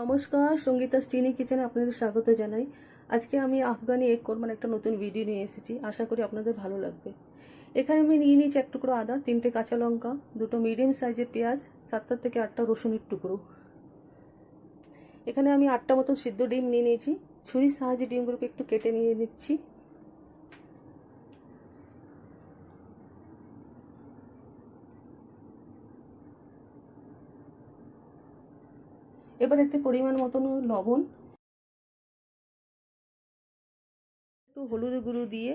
নমস্কার, সঙ্গীতা স্টিনি কিচেনে আপনাদের স্বাগত জানাই। আজকে আমি আফগানি এগ কোরমার একটা নতুন ভিডিও নিয়ে এসেছি। আশা করি আপনাদের ভালো লাগবে। এখানে আমি নিয়ে নিয়েছি এক টুকরো আদা, তিনটে কাঁচা লঙ্কা, দুটো মিডিয়াম সাইজের পেঁয়াজ সাতটা থেকে আটটা রসুনের টুকরো। এখানে আমি আটটা মতো সিদ্ধ ডিম নিয়ে নিয়েছি। ছুরির সাহায্যে ডিমগুলোকে একটু কেটে নিয়ে নিচ্ছি। এবার এতে পরিমাণ মতন লবণ, একটু হলুদ গুঁড়ো দিয়ে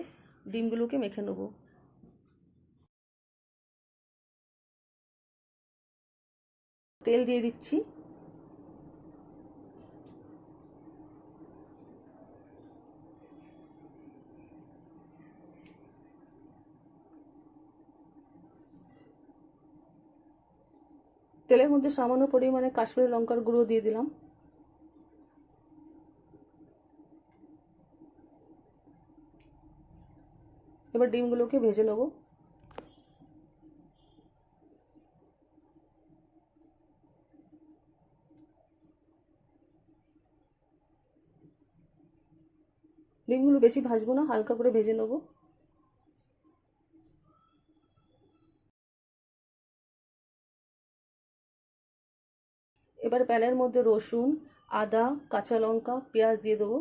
ডিমগুলোকে মেখে নেব। তেল দিয়ে দিচ্ছি। তেলের মধ্যে সামান্য পরিমাণে কাশ্মীরি লঙ্কার গুঁড়ো দিয়ে দিলাম। এবার ডিমগুলোকে ভেজে নেব। ডিমগুলো বেশি ভাজবো না, হালকা করে ভেজে নেব। এবার প্যানের মধ্যে রসুন, আদা, কাঁচা লঙ্কা, পেঁয়াজ দিয়ে দেবো।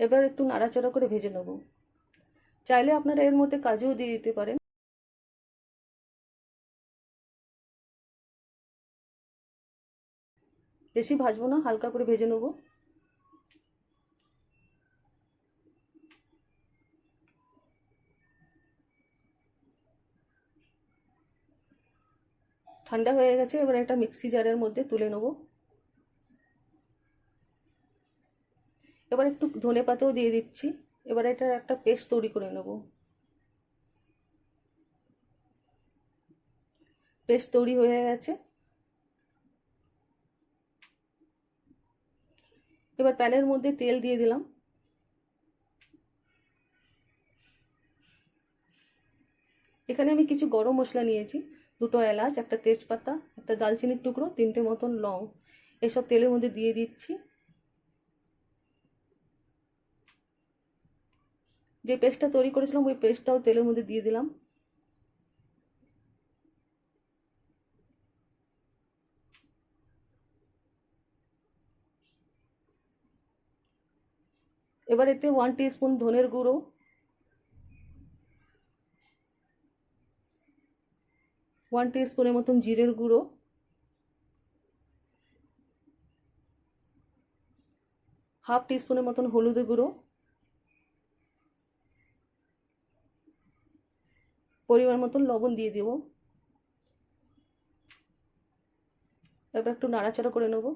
এবার একটু নাড়াচাড়া করে ভেজে নেব। চাইলে আপনারা এর মধ্যে কাজুও দিয়ে দিতে পারেন। বেশি ভাজবো না, হালকা করে ভেজে নেব। ঠান্ডা হয়ে গেছে, এবার একটা মিক্সি জারের মধ্যে তুলে নেব। এবার একটু ধনে পাতাও দিয়ে দিচ্ছি, এবার এটার একটা পেস্ট তৈরি করে নেব। পেস্ট তৈরি হয়ে গেছে। এবার প্যানের মধ্যে তেল দিয়ে দিলাম। এখানে আমি কিছু গরম মশলা নিয়েছি দুটো এলাচ, একটা তেজপাতা, একটা দালচিনির টুকরো, তিনটে মতন লং। এসব তেলের মধ্যে দিয়ে দিচ্ছি। যে পেস্টটা তৈরি করেছিলাম, ওই পেস্টটাও তেলের মধ্যে দিয়ে দিলাম। এবার এতে ওয়ান স্পুন ধনের গুঁড়ো ওয়ান স্পুনের মতন জিরের গুঁড়ো। হাফ স্পুনের মতন হলুদের গুঁড়ো। পরিমাণ মতন লবণ দিয়ে দেব। এবার একটু নাড়াচাড়া করে নেব।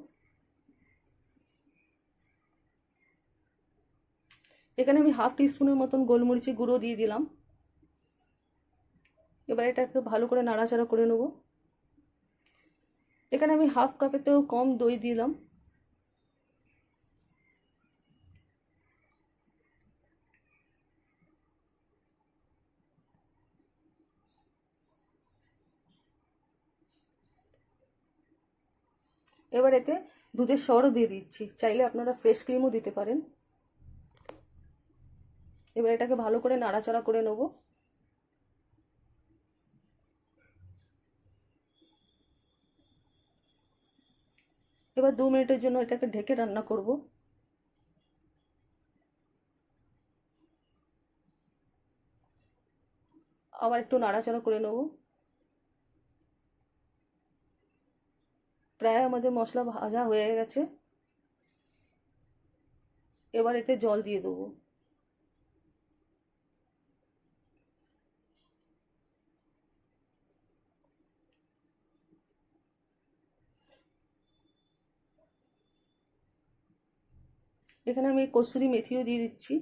এখানে আমি হাফ স্পুনের মতন গোলমরিচি গুঁড়ো দিয়ে দিলাম। এবার এটা একটু ভালো করে নাড়াচাড়া করে নেব। এখানে আমি হাফ কাপেতেও কম দই দিলাম। এবার এতে দুধের সরও দিয়ে দিচ্ছি। চাইলে আপনারা ফ্রেশ ক্রিমও দিতে পারেন। এবার এটাকে ভালো করে নাড়াচাড়া করে নেব। এবার দু মিনিটের জন্য এটাকে ঢেকে রান্না করব। আবার একটু নাড়াচাড়া করে নেব। প্রায় আমাদের মশলা ভাজা হয়ে গেছে। এবার এতে জল দিয়ে দেবো। এখানে আমি কসুরি মেথিও দিয়ে দিচ্ছি।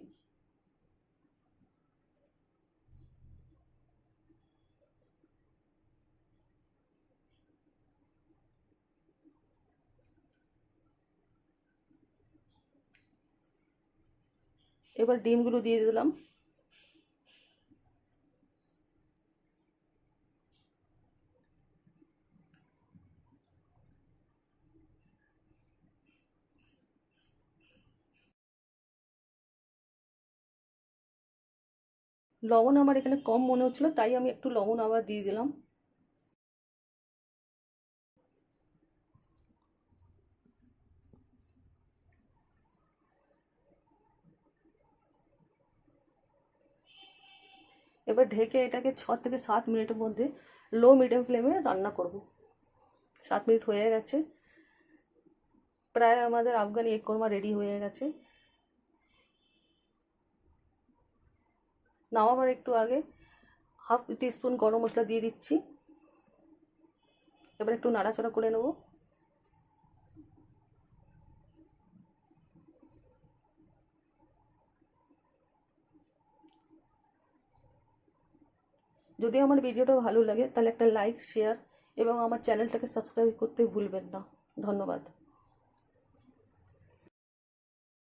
এবার ডিমগুলো দিয়ে দিলাম। লবণ আমার এখানে কম মনে হচ্ছিল, তাই আমি একটু লবণ আবার দিয়ে দিলাম। এবার ঢেকে এটাকে ছ থেকে সাত মিনিটের মধ্যে লো মিডিয়াম ফ্লেমে রান্না করব। সাত মিনিট হয়ে গেছে। প্রায় আমাদের আফগানি এক কোরমা রেডি হয়ে গেছে। নামাবার একটু আগে। হাফ টিস্পুন গরম মশলা দিয়ে দিচ্ছি। এবার একটু নাড়াচাড়া করে নেব। যদি আমার ভিডিওটা ভালো লাগে, তাহলে একটা লাইক, শেয়ার এবং আমার চ্যানেলটাকে সাবস্ক্রাইব করতে ভুলবেন না। ধন্যবাদ।